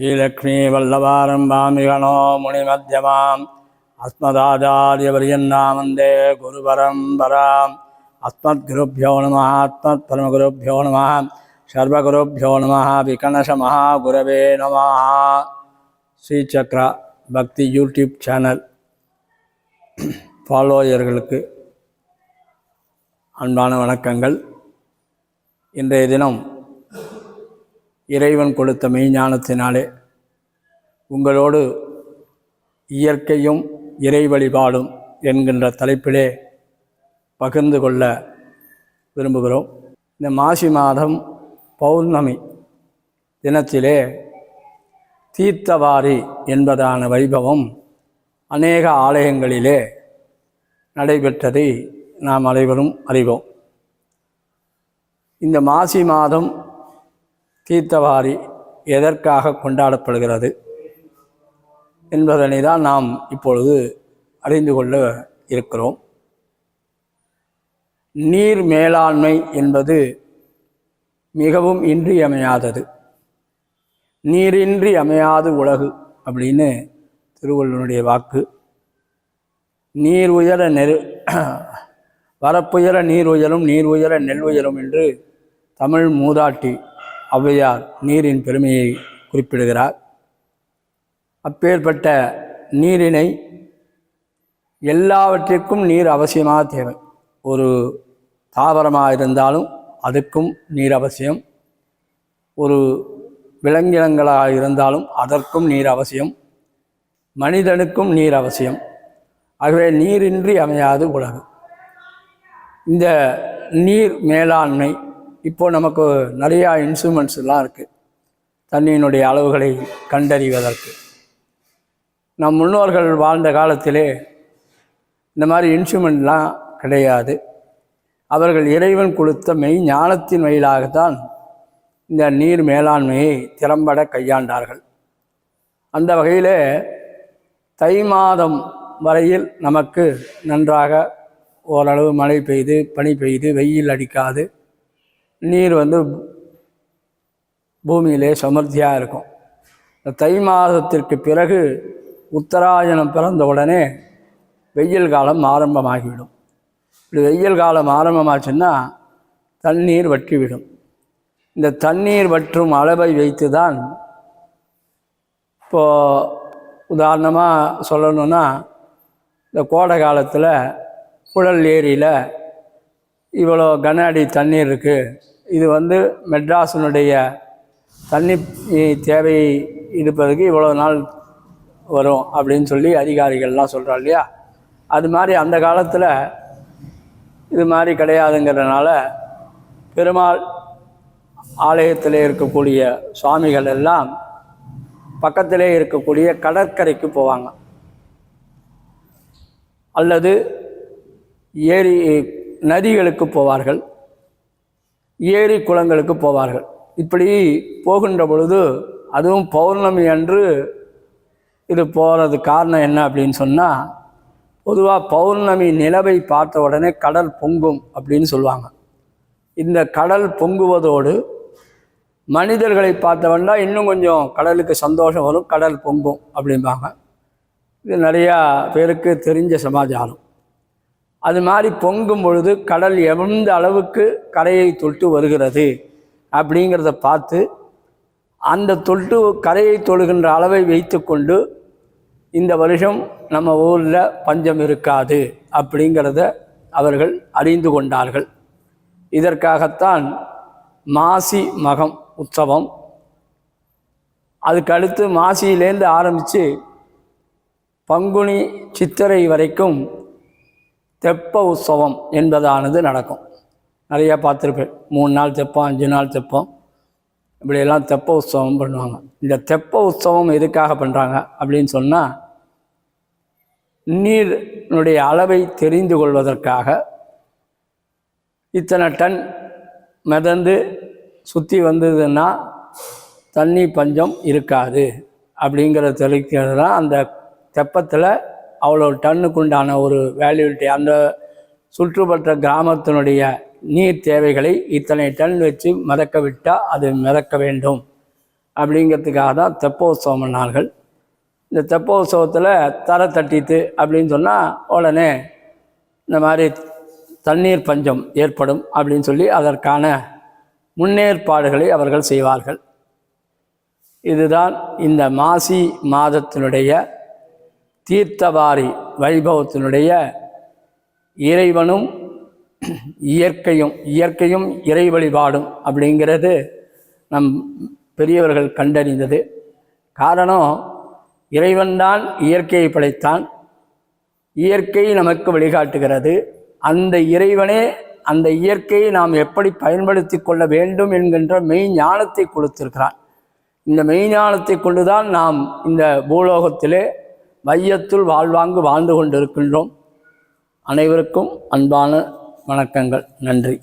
ஸ்ரீலக்ஷ்மி வல்லவாரம் வாமிகனோ முனிமத்தியமாம் அஸ்மதாச்சாரியபரியன்னாமந்தே குருபரம் பராம் அஸ்மத் குருப்பியோ நம ஆத்மத் பரமகுருப்பியோ நம. சர்வகுருப்பியோ நம விகணசமஹா குரவே நம. ஸ்ரீ சக்ரா பக்தி யூடியூப் சேனல். ஃபாலோயர்களுக்கு அன்பான வணக்கங்கள். இன்றைய தினம் இறைவன் கொடுத்த மெய்ஞானத்தினாலே உங்களோடு இயற்கையும் இறை வழிபாடும் என்கின்ற தலைப்பிலே பகிர்ந்து கொள்ள விரும்புகிறோம். இந்த மாசி மாதம் பௌர்ணமி தினத்திலே தீர்த்தவாரி என்பதான வைபவம் அநேக ஆலயங்களிலே நடைபெற்றதை நாம் அனைவரும் அறிவோம். இந்த மாசி மாதம் தீர்த்தவாரி எதற்காக கொண்டாடப்படுகிறது என்பதனை தான் நாம் இப்பொழுது அறிந்து கொள்ள இருக்கிறோம். நீர் மேலாண்மை என்பது மிகவும் இன்றியமையாதது. நீரின்றி அமையாது உலகு அப்படின்னு திருவள்ளுவனுடைய வாக்கு. நீர் உயர நெரு வரப்புயர நீர் உயரும் நீர் உயர நெல் உயரும் என்று தமிழ் மூதாட்டி ஔவையார் நீரின் பெருமையை குறிப்பிடுகிறார். அப்பேற்பட்ட நீரினை எல்லாவற்றிற்கும் நீர் அவசியமாக தேவை. ஒரு தாவரமாக இருந்தாலும் அதுக்கும் நீர் அவசியம். ஒரு விலங்கினங்களாக இருந்தாலும் அதற்கும் நீர் அவசியம். மனிதனுக்கும் நீர் அவசியம். ஆகவே நீரின்றி அமையாது உலகம். இந்த நீர் மேலாண்மை இப்போது நமக்கு நிறையா இன்ஸ்ட்ருமெண்ட்ஸ் எல்லாம் இருக்குது தண்ணியினுடைய அளவுகளை கண்டறிவதற்கு. நம் முன்னோர்கள் வாழ்ந்த காலத்திலே இந்த மாதிரி இன்ஸ்ட்ருமெண்ட்லாம் கிடையாது. அவர்கள் இறைவன் கொடுத்த மெய் ஞானத்தின் வழியிலாகத்தான் இந்த நீர் மேலாண்மையை திறம்பட கையாண்டார்கள். அந்த வகையில் தை மாதம் வரையில் நமக்கு நன்றாக ஓரளவு மழை பெய்து பனி பெய்து வெயில் அடிக்காது. நீர் வந்து பூமியிலே சமர்த்தியாக இருக்கும். இந்த தை மாதத்திற்கு பிறகு உத்தராயணம் பிறந்த உடனே வெயில் காலம் ஆரம்பமாகிவிடும். இப்படி வெயில் காலம் ஆரம்பமாச்சுன்னா தண்ணீர் வற்றிவிடும். இந்த தண்ணீர் வற்றும் அளவை வைத்து தான் இப்போது உதாரணமாக சொல்லணுன்னா இந்த கோடை காலத்தில் புழல் ஏரியில் இவ்வளோ கன அடி தண்ணீர் இருக்குது இது வந்து மெட்ராஸினுடைய தண்ணி தேவை இருப்பதுக்கு இவ்வளோ நாள் வரும் அப்படின்னு சொல்லி அதிகாரிகள்லாம் சொல்கிறோம் இல்லையா? அது மாதிரி அந்த காலத்தில் இது மாதிரி கிடையாதுங்கிறதுனால பெருமாள் ஆலயத்தில் இருக்கக்கூடிய சுவாமிகள் எல்லாம் பக்கத்திலே இருக்கக்கூடிய கடற்கரைக்கு போவாங்க. அல்லது ஏரி நதிகளுக்கு போவார்கள். ஏரி குளங்களுக்கு போவார்கள். இப்படி போகின்ற பொழுது அதுவும் பௌர்ணமி அன்று இது போகிறது காரணம் என்ன அப்படின்னு சொன்னால் பொதுவாக பௌர்ணமி நிலவை பார்த்த உடனே கடல் பொங்கும் அப்படின்னு சொல்லுவாங்க. இந்த கடல் பொங்குவதோடு மனிதர்களை பார்த்தவன்னா இன்னும் கொஞ்சம் கடலுக்கு சந்தோஷம் வரும் கடல் பொங்கும் அப்படிம்பாங்க. இது நிறையா பேருக்கு தெரிஞ்ச சமாச்சாரம். அது மாதிரி பொங்கும் பொழுது கடல் எந்த அளவுக்கு கரையை தொட்டு வருகிறது அப்படிங்கிறத பார்த்து அந்த தொட்டு கரையை தொழுகின்ற அளவை வைத்துக்கொண்டு இந்த வருஷம் நம்ம ஊரில் பஞ்சம் இருக்காது அப்படிங்கிறத அவர்கள் அறிந்து கொண்டார்கள். இதற்காகத்தான் மாசி மகம் உற்சவம். அதுக்கு அடுத்து மாசியிலேருந்து ஆரம்பித்து பங்குனி சித்திரை வரைக்கும் தெப்ப உற்சவம் என்பதானது நடக்கும். நிறையா பார்த்துருப்பேன். மூணு நாள் தெப்பம் அஞ்சு நாள் தெப்பம். இப்படியெல்லாம் தெப்ப உற்சவம் பண்ணுவாங்க. இந்த தெப்ப உற்சவம் எதுக்காக பண்ணுறாங்க அப்படின்னு சொன்னால் நீரினுடைய அளவை தெரிந்து கொள்வதற்காக இத்தனை டன் மிதந்து சுற்றி வந்ததுன்னா தண்ணி பஞ்சம் இருக்காது அப்படிங்கிற தெளிக்கிறது தான் அந்த தெப்பத்தில் அவ்வளோ டன்னுக்கு உண்டான ஒரு வேல்யூட்டி அந்த சுற்றுப்பட்ட கிராமத்தினுடைய நீர் தேவைகளை இத்தனை டன் வச்சு மிதக்க விட்டால் அது மிதக்க வேண்டும். அப்படிங்கிறதுக்காக தான் தெப்போத்சவம் பண்ணார்கள் இந்த தெப்போத்சவத்தில் தரை தட்டித்து அப்படின்னு சொன்னால் உடனே இந்த மாதிரி தண்ணீர் பஞ்சம் ஏற்படும் அப்படின்னு சொல்லி அதற்கான முன்னேற்பாடுகளை அவர்கள் செய்வார்கள். இதுதான் இந்த மாசி மாதத்தினுடைய தீர்த்தவாரி வைபவத்தினுடைய இறைவனும் இயற்கையும் இயற்கையும் இறை வழிபாடும் அப்படிங்கிறது நம் பெரியவர்கள் கண்டறிந்தது. காரணம் இறைவன்தான் இயற்கையை படைத்தான். இயற்கை நமக்கு வழிகாட்டுகிறது. அந்த இறைவனே அந்த இயற்கையை நாம் எப்படி பயன்படுத்தி கொள்ள வேண்டும் என்கின்ற மெய் ஞானத்தை கொடுத்திருக்கிறான். இந்த மெய்ஞானத்தை கொண்டுதான் நாம் இந்த பூலோகத்திலே மையத்துள் வாழ்வாங்கு வாழ்ந்து கொண்டிருக்கின்றோம். அனைவருக்கும் அன்பான வணக்கங்கள். நன்றி.